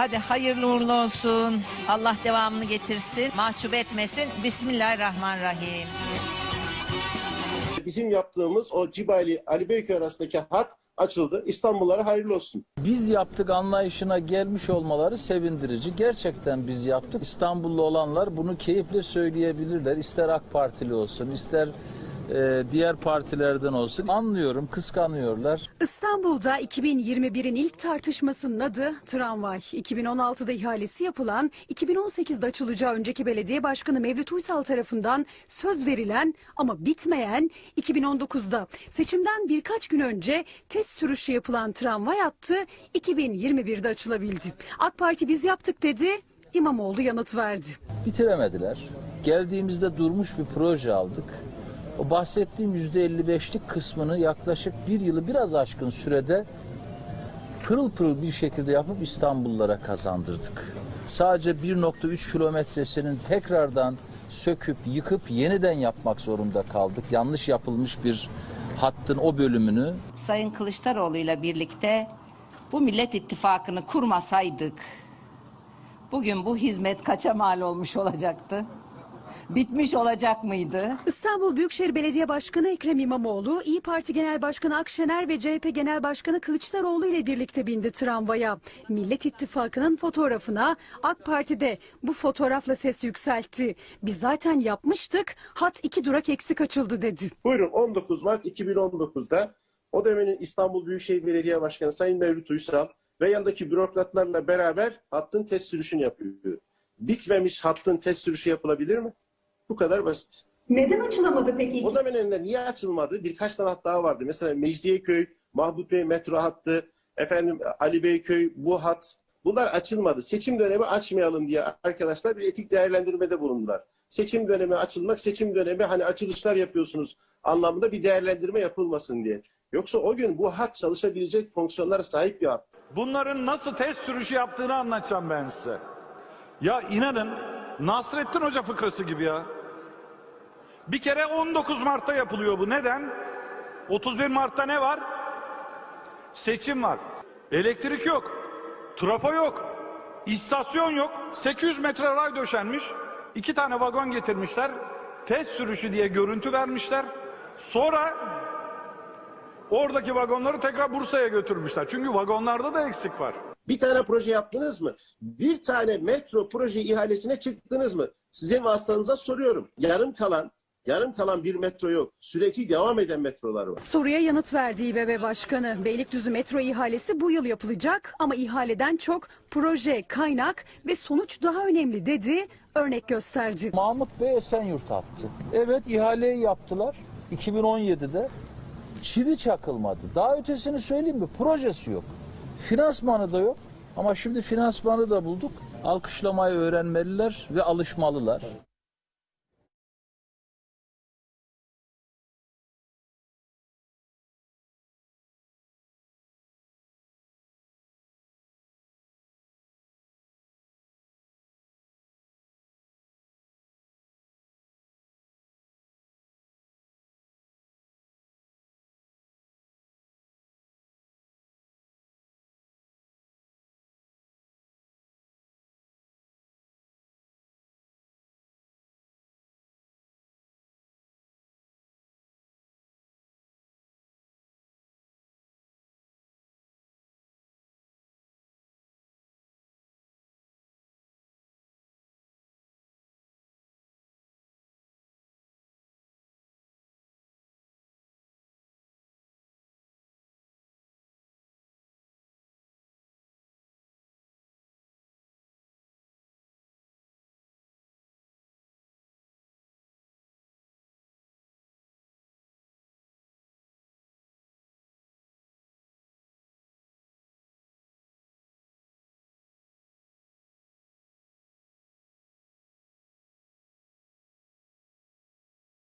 Hadi hayırlı uğurlu olsun. Allah devamını getirsin. Mahcup etmesin. Bismillahirrahmanirrahim. Bizim yaptığımız o Cibali Ali Beyköy arasındaki hat açıldı. İstanbullara hayırlı olsun. Biz yaptık anlayışına gelmiş olmaları sevindirici. Gerçekten biz yaptık. İstanbullu olanlar bunu keyifle söyleyebilirler. İster AK Partili olsun, ister e, diğer partilerden olsun. Anlıyorum, kıskanıyorlar. İstanbul'da 2021'in ilk tartışmasının adı tramvay. 2016'da ihalesi yapılan, 2018'de açılacağı önceki belediye başkanı Mevlüt Uysal tarafından söz verilen ama bitmeyen 2019'da seçimden birkaç gün önce test sürüşü yapılan tramvay hattı 2021'de açılabildi. AK Parti biz yaptık dedi, İmamoğlu yanıt verdi. Bitiremediler. Geldiğimizde durmuş bir proje aldık. O bahsettiğim %55'lik kısmını yaklaşık bir yılı biraz aşkın sürede pırıl pırıl bir şekilde yapıp İstanbullulara kazandırdık. Sadece 1.3 kilometresinin tekrardan söküp yıkıp yeniden yapmak zorunda kaldık. Yanlış yapılmış bir hattın o bölümünü Sayın Kılıçdaroğlu ile birlikte bu Millet İttifakı'nı kurmasaydık bugün bu hizmet kaça mal olmuş olacaktı? Bitmiş olacak mıydı? İstanbul Büyükşehir Belediye Başkanı Ekrem İmamoğlu, İyi Parti Genel Başkanı Akşener ve CHP Genel Başkanı Kılıçdaroğlu ile birlikte bindi tramvaya. Millet İttifakı'nın fotoğrafına AK Parti de bu fotoğrafla ses yükseltti. Biz zaten yapmıştık, hat iki durak eksik açıldı dedi. Buyurun 19 Mart 2019'da o dönemin İstanbul Büyükşehir Belediye Başkanı Sayın Mevlüt Uysal ve yanındaki bürokratlarla beraber hattın test sürüşünü yapıyor. Bitmemiş hattın test sürüşü yapılabilir mi? Bu kadar basit. Neden açılamadı peki? O dönemlerinde niye açılmadı? Birkaç tane hat daha vardı. Mesela Mecidiyeköy, Mahmut Bey metro hattı, efendim Ali Beyköy bu hat. Bunlar açılmadı. Seçim dönemi açmayalım diye arkadaşlar bir etik değerlendirmede bulundular. Seçim dönemi açılmak, seçim dönemi hani açılışlar yapıyorsunuz anlamında bir değerlendirme yapılmasın diye. Yoksa o gün bu hat çalışabilecek fonksiyonlara sahip bir hat. Bunların nasıl test sürüşü yaptığını anlatacağım ben size. Ya inanın Nasrettin Hoca fıkrası gibi ya. Bir kere 19 Mart'ta yapılıyor bu. Neden? 31 Mart'ta ne var? Seçim var. Elektrik yok. Trafo yok. İstasyon yok. 800 metre ray döşenmiş. İki tane vagon getirmişler. Test sürüşü diye görüntü vermişler. Sonra oradaki vagonları tekrar Bursa'ya götürmüşler. Çünkü vagonlarda da eksik var. Bir tane proje yaptınız mı? Bir tane metro proje ihalesine çıktınız mı? Sizin vasıtanıza soruyorum. Yarım kalan, yarım kalan bir metro yok. Süreci devam eden metrolar var. Soruya yanıt verdi İBB Başkanı. Beylikdüzü metro ihalesi bu yıl yapılacak ama ihaleden çok proje, kaynak ve sonuç daha önemli dedi, örnek gösterdi. Mahmut Bey Esenyurt attı. Evet ihaleyi yaptılar 2017'de. Çivi çakılmadı. Daha ötesini söyleyeyim mi? Projesi yok. Finansmanı da yok. Ama şimdi finansmanı da bulduk. Alkışlamayı öğrenmeliler ve alışmalılar.